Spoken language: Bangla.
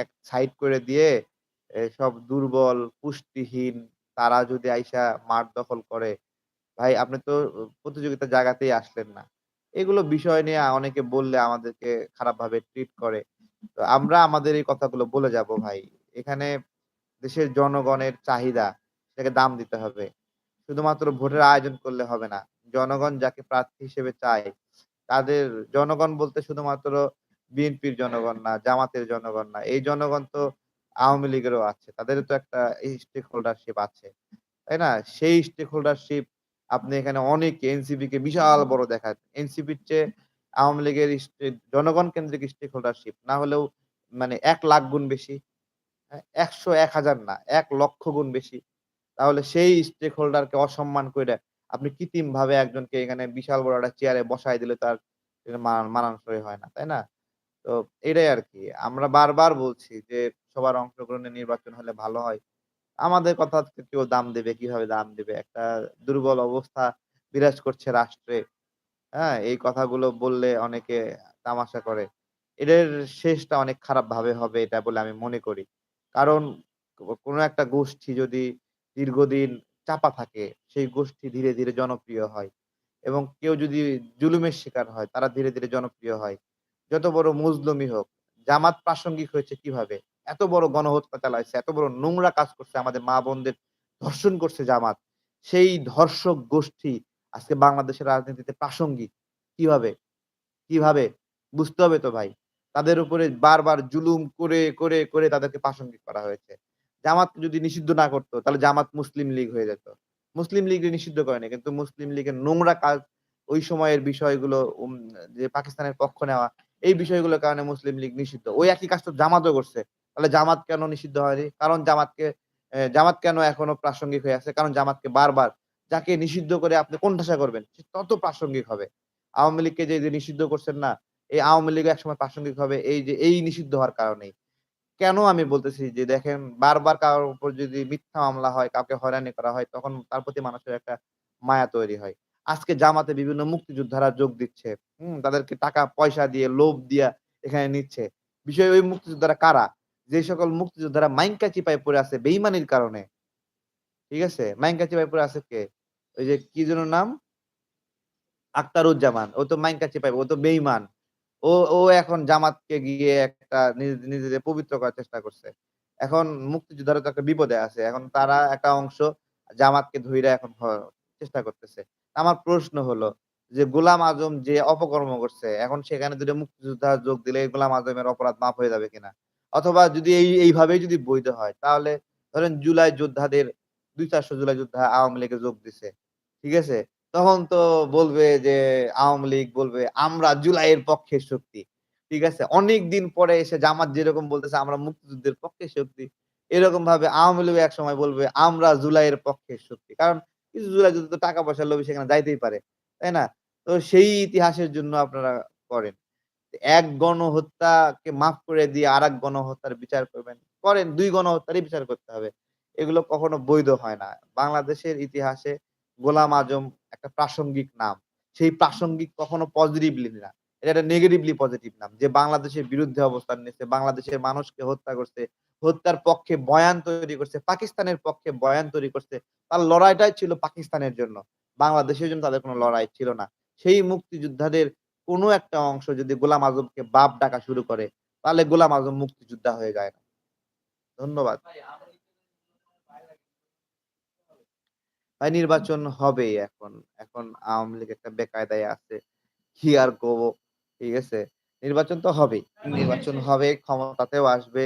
এক সাইড করে দিয়ে সব দুর্বল, পুষ্টিহীন তারা যদি আইসা মাঠ দখল করে, ভাই আপনি তো প্রতিযোগিতা জায়গাতেই আসলেন না। এগুলো বিষয় নিয়ে অনেকে বললে আমাদেরকে খারাপভাবে ট্রিট করে। তো আমরা আমাদের এই কথাগুলো বলে যাব ভাই। এখানে দেশের জনগণের চাহিদা, সেটাকে দাম দিতে হবে। শুধুমাত্র ভোটের আয়োজন করলে হবে না। জনগণ যাকে প্রার্থী হিসেবে চায়, তাদের জনগণ বলতে শুধুমাত্র বিএনপির জনগণ না, জামাতের জনগণ না। এই জনগণ তো আওয়ামী লীগেরও আছে। তাদেরও তো একটা স্টেক হোল্ডারশিপ আছে। তাই না? সেই স্টেক হোল্ডারশিপ আপনি এখানে অনেক এনসিপিকে বিশাল বড় দেখান। এনসিপির চেয়ে আওয়ামী লীগের জনগণ কেন্দ্রিক স্টেক হোল্ডারশিপ না হলেও মানে এক লাখ গুণ বেশি। একশো এক হাজার না, এক লক্ষ গুণ বেশি। তাহলে সেই স্টেক হোল্ডারকে অসম্মান কইরা আপনি কৃত্রিম ভাবে একজনকে এখানে বিশাল বড় একটা চেয়ারে বসায় দিলে তার মানানসই হয় না। তাই না? তো এটাই আর কি আমরা বারবার বলছি যে সবার অংশগ্রহণে নির্বাচন হলে ভালো হয়। আমাদের কথা কেউ দাম দেবে, কীভাবে দাম দেবে? একটা দুর্বল অবস্থা বিরাজ করছে রাষ্ট্রে। হ্যাঁ? এই কথাগুলো বললে অনেকে তামাশা করে। এদের শেষটা অনেক খারাপভাবে হবে এটা বলে আমি মনে করি। কারণ কোনো একটা গোষ্ঠী যদি দীর্ঘদিন চাপা থাকে, সেই গোষ্ঠী ধীরে, ধীরে জনপ্রিয় হয়। এবং কেউ যদি জুলুমের শিকার হয়, তারা ধীরে, ধীরে জনপ্রিয় হয়। যত বড় মজলুমই হোক, জামাত প্রাসঙ্গিক হয়েছে কীভাবে? এত বড় গণহত্যা চালাইছে, এত বড় নোংরা কাজ করছে আমাদের মা-বোনদের ধর্ষণ করছে জামাত। সেই ধর্ষক গোষ্ঠী আজকে বাংলাদেশের রাজনীতিতে প্রাসঙ্গিক। কীভাবে? কীভাবে? বুঝতে হবে তো ভাই। তাদের উপরে বারবার জুলুম করে, করে, করে তাদেরকে প্রাসঙ্গিক করা হয়েছে। জামাত যদি নিষিদ্ধ না করত, তাহলে জামাত মুসলিম লীগ হয়ে যেত। মুসলিম লীগকে নিষিদ্ধ করেনি। কিন্তু মুসলিম লীগের নোংরা কাজ, ওই সময়ের বিষয়গুলো যে পাকিস্তানের পক্ষ নেওয়া, এই বিষয়গুলোর কারণে মুসলিম লীগ নিষিদ্ধ। ওই একই কাজ তো জামাতও করছে। তাহলে জামাত কেন নিষিদ্ধ হয়নি? কারণ জামাতকে জামাত কেন এখনও প্রাসঙ্গিক হয়ে আছে? কারণ জামাতকে বারবার যাকে নিষিদ্ধ করে আপনি কোণঠাসা করবেন, সে তত প্রাসঙ্গিক হবে। আওয়ামী লীগকে যে, নিষিদ্ধ করছেন না? এই আওয়ামী লীগও একসময় প্রাসঙ্গিক হবে এই যে এই নিষিদ্ধ হওয়ার কারণেই। কেন আমি বলতেছি যে দেখেন বারবার কারোর উপর যদি মিথ্যা মামলা হয়, কাউকে হয়রানি করা হয়, তখন তার প্রতি মানুষের একটা মায়া তৈরি হয়। আজকে জামাতে বিভিন্ন মুক্তিযোদ্ধারা যোগ দিচ্ছে। হুম? তাদেরকে টাকা পয়সা দিয়ে, লোভ দিয়া এখানে নিচ্ছে। বিষয় ওই মুক্তিযোদ্ধারা কারা? যে সকল মুক্তিযোদ্ধারা মাইনকা চিপায় পড়ে আছে বেইমানির কারণে। ঠিক আছে? মাইনকা চিপায় পড়ে আছে কে? ওই যে কি যেন নাম? আক্তারুজ্জামান। ও তো মাইনকা চিপায়, ও তো বেইমান। ও, ও এখন জামাতকে গিয়ে একটা নিজ নিজেদের পবিত্র করার চেষ্টা করছে। এখন মুক্তিযোদ্ধারা তো একটা বিপদে আছে। এখন তারা একটা অংশ জামাতকে ধইরা এখন চেষ্টা করতেছে। আমার প্রশ্ন হলো যে গোলাম আজম যে অপকর্ম করছে, এখন সেখানে ২ টা মুক্তিযোদ্ধা যোগ দিলে গোলাম আজমের অপরাধ মাফ হয়ে যাবে কিনা? অথবা যদি এই এইভাবেই যদি বৈধ হয়, তাহলে ধরেন জুলাই যোদ্ধাদের ২-৪০০ জুলাই যোদ্ধা আওয়ামী লীগে যোগ দিছে। ঠিক আছে? তখন তো বলবে যে আওয়ামী লীগ বলবে, "আমরা জুলাইয়ের পক্ষে শক্তি।" ঠিক আছে? অনেকদিন পরে এসে জামাত যেরকম বলতেছে, "আমরা মুক্তিযুদ্ধের পক্ষে শক্তি।" এরকম ভাবে আওয়ামী লীগও একসময় বলবে, "আমরা জুলাইয়ের পক্ষের শক্তি।" কারণ কিছু যোদ্ধা তো টাকা পয়সার লোভে সেখানে যাইতেই পারে। তাই না? তো সেই ইতিহাসের জন্য আপনারা করেন। এক গণহত্যাকে মাফ করে দিয়ে আর এক গণহত্যার বিচার করবেন। করেন, দুই গণহত্যারই বিচার করতে হবে। এগুলো কখনো বৈধ হয় না। বাংলাদেশের ইতিহাসে গোলাম আজম একটা প্রাসঙ্গিক নাম। সেই প্রাসঙ্গিক কখনো পজিটিভলি না। এটা একটা নেগেটিভলি পজিটিভ নাম। যে বাংলাদেশের বিরুদ্ধে অবস্থান নিয়েছে, বাংলাদেশের মানুষকে হত্যা করছে, হত্যার পক্ষে বয়ান তৈরি করছে, পাকিস্তানের পক্ষে বয়ান তৈরি করছে। তার লড়াইটাই ছিল পাকিস্তানের জন্য। বাংলাদেশের জন্য তাদের কোনো লড়াই ছিল না। সেই মুক্তিযোদ্ধাদের কোনো একটা অংশ যদি গোলাম আজমকে বাপ ডাকা শুরু করে, তাহলে গোলাম আজম মুক্তিযোদ্ধা হয়ে যায় না। ধন্যবাদ। ভাই নির্বাচন হবেই এখন। এখন আওয়ামী লীগ একটা বেকায়দায় আছে। কি আর কব? ঠিক আছে? নির্বাচন তো হবেই। নির্বাচন হবে, ক্ষমতাতেও আসবে।